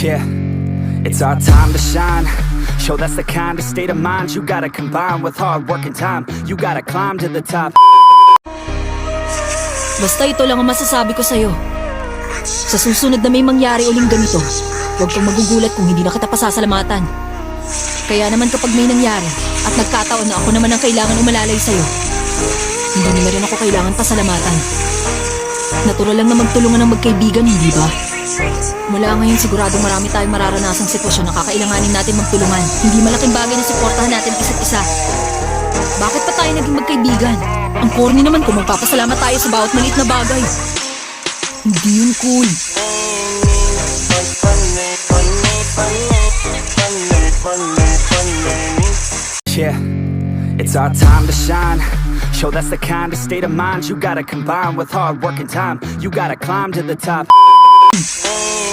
Yeah, it's our time to shine. Show that's the kind of state of mind you gotta combine with hard work and time. You gotta climb to the top. Basta ito lang ang masasabi ko sa'yo. Sa susunod na may mangyari uling ganito, huwag kang magugulat kung hindi na kita pasasalamatan. Kaya naman kapag may nangyari at nagkataon na ako naman ang kailangan umalalay sa'yo, hindi na rin ako kailangan pasalamatan. Natural lang na magtulungan ng magkaibigan, hindi ba? Mula ngayon siguradong marami tayong mararanasang sitwasyon na kakailanganin natin magtulungan. Hindi malaking bagay na suportahan natin isa't isa. Bakit pa tayo naging magkaibigan? Ang corny naman kung magpapasalamat tayo sa bawat maliit na bagay. Hindi yun cool. Yeah, it's our time to shine. Show that's the kind of state of mind you gotta combine with hard work and time. You gotta climb to the top. Oh.